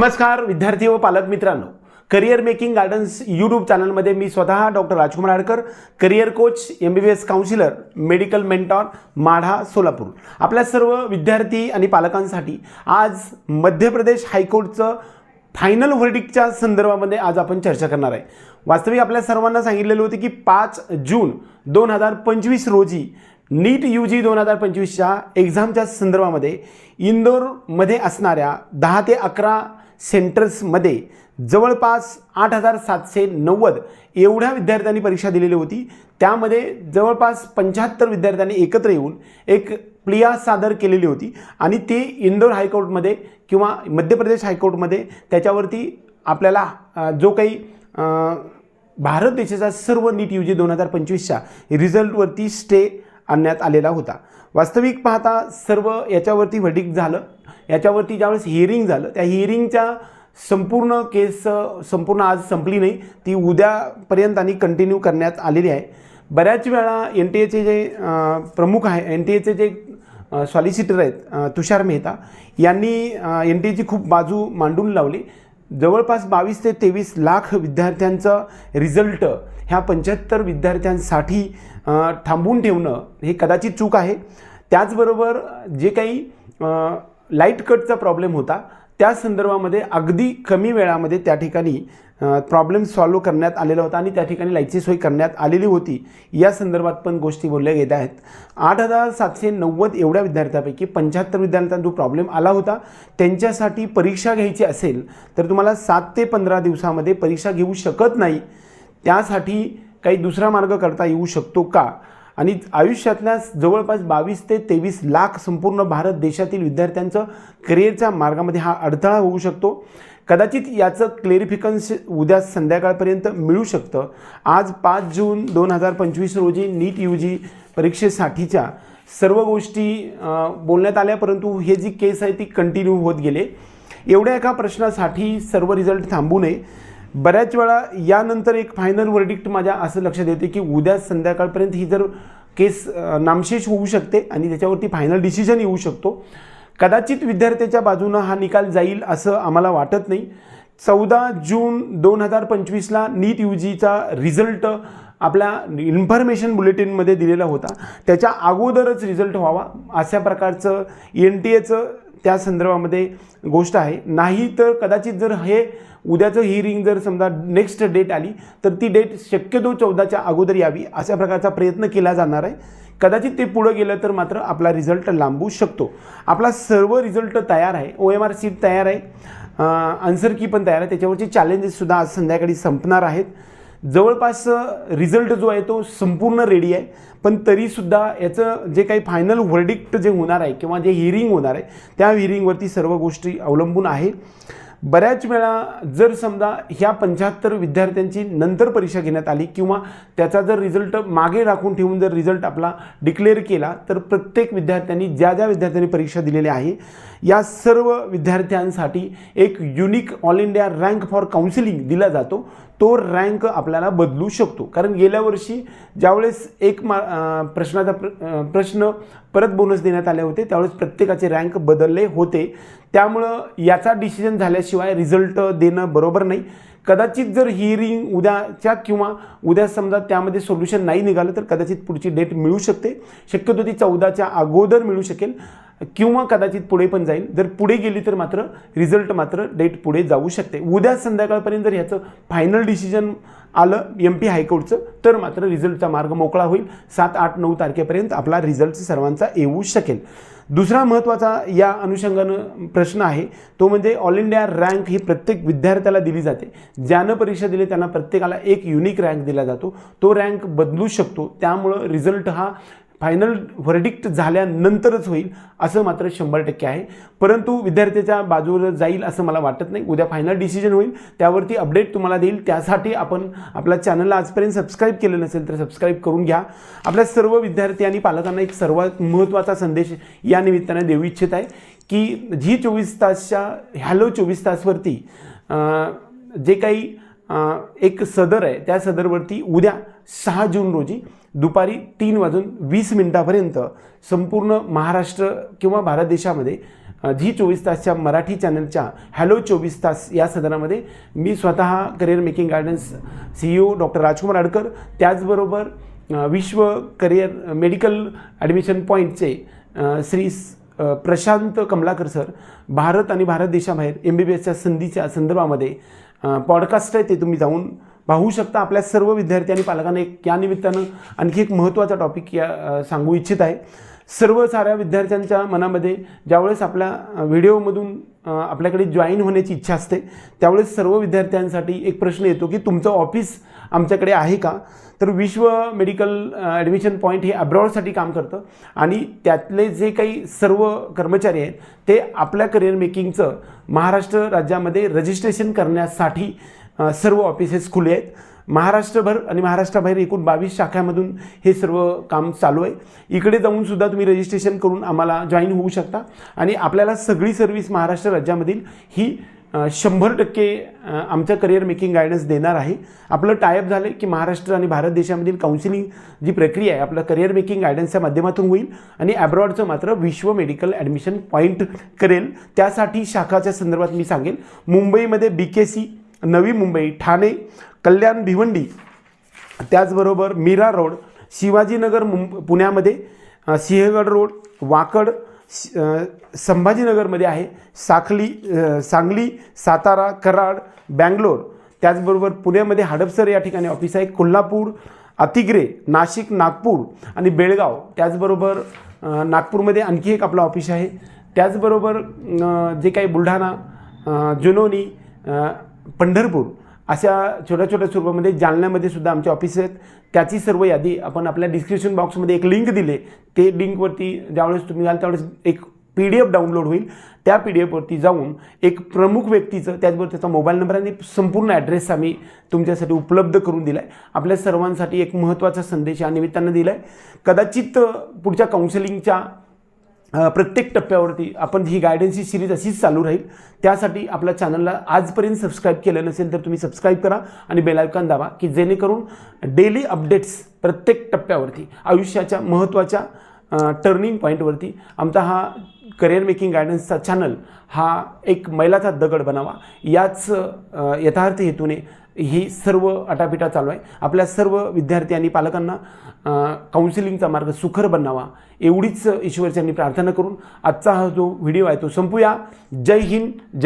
नमस्कार विद्यार्थी व पालक मित्रांनो. करिअर मेकिंग गार्डन्स यूट्यूब चॅनलमध्ये मी स्वतः doctor Rajkumar Adkar career coach M B B S counsellor medical mentor Madha Solapur. आपल्या सर्व विद्यार्थी आणि पालकांसाठी आज मध्य प्रदेश हायकोर्टचं फायनल व्हर्डिकच्या संदर्भामध्ये आज आपण चर्चा करणार आहे. वास्तविक आपल्या सर्वांना सांगितलेलं होतं की पाच जून दोन हजार पंचवीस रोजी नीट यू जी दोन हजार पंचवीसच्या एक्झामच्या संदर्भामध्ये इंदोरमध्ये असणाऱ्या दहा ते अकरा सेंटर्समध्ये जवळपास आठ हजार सातशे नव्वद एवढ्या विद्यार्थ्यांनी परीक्षा दिलेली होती. त्यामध्ये जवळपास पंच्याहत्तर विद्यार्थ्यांनी एकत्र येऊन एक प्लिया सादर केलेली होती आणि ते इंदोर हायकोर्टमध्ये किंवा मध्य प्रदेश हायकोर्टमध्ये त्याच्यावरती आपल्याला जो काही भारत देशाचा सर्व नीट यू जी दोन हजार पंचवीसच्या रिझल्टवरती स्टे आणण्यात आलेला होता. वास्तविक पाहता सर्व याच्यावरती व्हडिक झालं. याच्यावरती ज्यावेळेस हिअरिंग झालं त्या हिअरिंगच्या संपूर्ण केस संपूर्ण आज संपली नाही. ती उद्यापर्यंत आणि कंटिन्यू करण्यात आलेली आहे. बऱ्याच वेळा एन टी एचे जे प्रमुख आहे एन टी एचे जे सॉलिसिटर आहेत तुषार मेहता यांनी एन टी एची खूप बाजू मांडून लावली. जवळपास बावीस ते तेवीस लाख विद्यार्थ्यांचं रिझल्ट ह्या पंच्याहत्तर विद्यार्थ्यांसाठी थांबून ठेवणं हे कदाचित चूक आहे. त्याचबरोबर जे काही लाइट कटचा प्रॉब्लेम होता. त्या संदर्भामध्ये अगदी कमी वेळामध्ये त्या ठिकाणी प्रॉब्लेम सॉल्व करण्यात आलेला होता आणि त्या ठिकाणी लाईटची सोय करण्यात आलेली होती. या संदर्भात पण गोष्टी बोलल्या गेल्या आहेत. आठ हजार सातशे नव्वद एवढ्या विद्यार्थ्यापैकी पंच्याहत्तर विद्यार्थ्यांना जो प्रॉब्लेम आला होता त्यांच्यासाठी परीक्षा घ्यायची असेल तर तुम्हाला सात ते पंधरा दिवसामध्ये परीक्षा घेऊ शकत नाही. त्यासाठी काही दुसरा मार्ग करता येऊ शकतो का? आणि आयुष्यातल्या जवळपास बावीस ते तेवीस लाख संपूर्ण भारत देशातील विद्यार्थ्यांचं करिअरच्या मार्गामध्ये हा अडथळा होऊ शकतो. कदाचित याचं क्लेरिफिकन्स उद्या संध्याकाळपर्यंत मिळू शकतं. आज पाच जून दोन हजार पंचवीस रोजी नीट यू जी परीक्षेसाठीच्या सर्व गोष्टी बोलण्यात आल्या परंतु हे जी केस आहे ती कंटिन्यू होत गेले. एवढ्या एका प्रश्नासाठी सर्व रिझल्ट थांबू नये. बऱ्याच वेळा यानंतर एक फायनल वर्डिक्ट माझ्या असं लक्षात येते की उद्या संध्याकाळपर्यंत ही जर केस नामशेष होऊ शकते आणि त्याच्यावरती फायनल डिसिजन येऊ शकतो. कदाचित विद्यार्थ्याच्या बाजूनं हा निकाल जाईल असं आम्हाला वाटत नाही. चौदा जून दोन हजार पंचवीसला नीट यू जीचा रिझल्ट आपल्या इन्फॉर्मेशन बुलेटिनमध्ये दिलेला होता. त्याच्या अगोदरच रिझल्ट व्हावा अशा प्रकारचं एन टी एचं त्या संदर्भामध्ये गोष्ट आहे. नाही तर कदाचित जर हे उद्याचं हिअरिंग जर समजा नेक्स्ट डेट आली तर ती डेट शक्यतो चौदाच्या अगोदर यावी अशा प्रकारचा प्रयत्न केला जाणार आहे. कदाचित ते पुढं गेलं तर मात्र आपला रिझल्ट लांबू शकतो. आपला सर्व रिझल्ट तयार आहे. ओ एम आर सीट तयार आहे. आन्सर की पण तयार आहे. त्याच्यावरचे चॅलेंजेससुद्धा आज संध्याकाळी संपणार आहेत. जवळपास रिझल्ट जो आहे तो संपूर्ण रेडी आहे. पण तरीसुद्धा याचं जे काही फायनल व्हर्डिक्ट जे होणार आहे किंवा जे हिअरिंग होणार आहे त्या हिअरिंगवरती सर्व गोष्टी अवलंबून आहे बऱ्याच वेळा जर समजा ह्या पंच्याहत्तर विद्यार्थ्यांची नंतर परीक्षा घेण्यात आली किंवा त्याचा जर रिझल्ट मागे राखून ठेवून जर रिझल्ट आपला डिक्लेअर केला तर प्रत्येक विद्यार्थ्यांनी ज्या ज्या विद्यार्थ्यांनी परीक्षा दिलेली आहे या सर्व विद्यार्थ्यांसाठी एक unique all India rank for counselling दिला जातो. तो रँक आपल्याला बदलू शकतो. कारण गेल्या वर्षी ज्यावेळेस एक मा प्रश्नाचा प्र प्रश्न परत बोनस देण्यात आले होते त्यावेळेस प्रत्येकाचे रँक बदलले होते. त्यामुळं याचा डिसिजन झाल्याशिवाय रिझल्ट देणं बरोबर नाही. कदाचित जर हिअरिंग उद्याच्या किंवा उद्या समजा त्यामध्ये सोल्युशन नाही निघालं तर कदाचित पुढची डेट मिळू शकते. शक्यतो ती चौदाच्या अगोदर मिळू शकेल. किंवा कदाचित पुढे पण जाईल. जर पुढे गेली तर मात्र रिझल्ट मात्र डेट पुढे जाऊ शकते. उद्या संध्याकाळपर्यंत जर ह्याचं फायनल डिसिजन आलं एम पी हायकोर्टचं तर मात्र रिझल्टचा मार्ग मोकळा होईल. सात आठ नऊ तारखेपर्यंत आपला रिझल्ट सर्वांचा येऊ शकेल. दुसरा महत्त्वाचा या अनुषंगानं प्रश्न आहे तो म्हणजे ऑल इंडिया रँक ही प्रत्येक विद्यार्थ्याला दिली जाते. ज्यानं परीक्षा दिली त्यांना प्रत्येकाला एक युनिक रँक दिला जातो. तो रँक बदलू शकतो. त्यामुळं रिझल्ट हा फायनल व्हर्डिक्ट झाल्यानंतरच होईल असं मात्र शंभर टक्के आहे. परंतु विद्यार्थ्याच्या बाजूवर जाईल असं मला वाटत नाही. उद्या फायनल डिसिजन होईल. त्यावरती अपडेट तुम्हाला देईल. त्यासाठी आपण आपल्या चॅनलला आजपर्यंत सबस्क्राईब केलं नसेल तर सबस्क्राईब करून घ्या. आपल्या सर्व विद्यार्थी आणि पालकांना एक सर्वात महत्त्वाचा संदेश या निमित्ताने देऊ इच्छित आहे की जी चोवीस तासच्या हॅलो चोवीस तासवरती जे काही एक सदर आहे. त्या सदरवरती उद्या सहा जून रोजी दुपारी तीन वाजून वीस मिनिटापर्यंत संपूर्ण महाराष्ट्र किंवा भारत देशामध्ये झी चोवीस तासच्या मराठी चॅनलच्या हॅलो चोवीस तास या सदनामध्ये मी स्वतः career making guidance C E O doctor Rajkumar Adkar त्याचबरोबर विश्व करिअर मेडिकल ॲडमिशन पॉईंटचे श्री प्रशांत कमलाकर सर भारत आणि भारत देशाबाहेर एम बी बी एसच्या संधीच्या संदर्भामध्ये पॉडकास्ट आहे ते तुम्ही जाऊन पाहू शकता. आपल्या सर्व विद्यार्थी आणि पालकांना एक या निमित्तानं आणखी एक महत्त्वाचा टॉपिक या सांगू इच्छित आहे. सर्व साऱ्या विद्यार्थ्यांच्या मनामध्ये ज्यावेळेस आपल्या व्हिडिओमधून आपल्याकडे जॉईन होण्याची इच्छा असते त्यावेळेस सर्व विद्यार्थ्यांसाठी एक प्रश्न येतो की तुमचं ऑफिस आमच्याकडे आहे का? तर विश्व मेडिकल ॲडमिशन पॉईंट हे अब्रॉडसाठी काम करतं आणि त्यातले जे काही सर्व कर्मचारी आहेत ते आपल्या करिअर मेकिंगचं महाराष्ट्र राज्यामध्ये रजिस्ट्रेशन करण्यासाठी सर्व ऑफिसेस खुले आहेत. महाराष्ट्रभर आणि महाराष्ट्राबाहेर एकूण बावीस शाखांमधून हे सर्व काम चालू आहे. इकडे जाऊनसुद्धा तुम्ही रजिस्ट्रेशन करून आम्हाला जॉईन होऊ शकता. आणि आपल्याला सगळी सर्व्हिस महाराष्ट्र राज्यामधील ही शंभर टक्के आमचं करिअर मेकिंग गायडन्स देणार आहे. आपलं टायअप झालं की महाराष्ट्र आणि भारत देशामधील काउन्सिलिंग जी प्रक्रिया आहे आपलं करिअर मेकिंग गायडन्सच्या माध्यमातून होईल. आणि ॲब्रॉडचं मात्र विश्व मेडिकल ॲडमिशन पॉईंट करेल. त्यासाठी शाखाच्या संदर्भात मी सांगेन. मुंबईमध्ये बी के सी नवी मुंबई ठाणे कल्याण भिवंडी. त्याचबरोबर मीरा रोड शिवाजीनगर मुंब पुण्यामध्ये सिंहगड रोड वाकड श- संभाजीनगरमध्ये आहे. साखली सांगली सातारा कराड बँगलोर. त्याचबरोबर पुण्यामध्ये हडपसर या ठिकाणी ऑफिस आहे. कोल्हापूर अतिग्रे नाशिक नागपूर आणि बेळगाव. त्याचबरोबर नागपूरमध्ये आणखी एक आपलं ऑफिस आहे. त्याचबरोबर जे काही बुलढाणा जुनोनी पंढरपूर अशा छोट्या छोट्या स्वरूपामध्ये जालन्यामध्ये सुद्धा आमचे ऑफिस आहेत. त्याची सर्व यादी आपण आपल्या डिस्क्रिप्शन बॉक्समध्ये एक लिंक दिले. ते लिंकवरती ज्यावेळेस तुम्ही जाल त्यावेळेस एक पी डी एफ डाउनलोड होईल. त्या पी डी एफवरती जाऊन एक प्रमुख व्यक्तीचं त्याचबरोबर त्याचा मोबाईल नंबर आणि संपूर्ण ॲड्रेस आम्ही तुमच्यासाठी उपलब्ध करून दिला आहे आपल्या सर्वांसाठी एक महत्त्वाचा संदेश या निमित्तानं दिला आहे कदाचित पुढच्या काउन्सिलिंगच्या प्रत्येक टप्प्यावरती आपण ही गायडन्सची सिरीज अशीच चालू राहील. त्यासाठी आपल्या चॅनलला आजपर्यंत सबस्क्राईब केलं नसेल तर तुम्ही सबस्क्राईब करा आणि बेलायकॉन दाबा की जेणेकरून डेली अपडेट्स प्रत्येक टप्प्यावरती आयुष्याच्या महत्त्वाच्या टर्निंग पॉईंटवरती आमचा हा करिअर मेकिंग गायडन्सचा चॅनल हा एक मैलाचा दगड बनावा. याच यथार्थ हेतूने ही सर्व अटापिटा चालू आहे. आपल्या सर्व विद्यार्थी आणि पालकांना काउन्सिलिंगचा मार्ग सुखर बनावा एवढीच ईश्वरच्यांनी प्रार्थना करून आजचा हा जो व्हिडिओ आहे तो संपूया. जय हिंद जय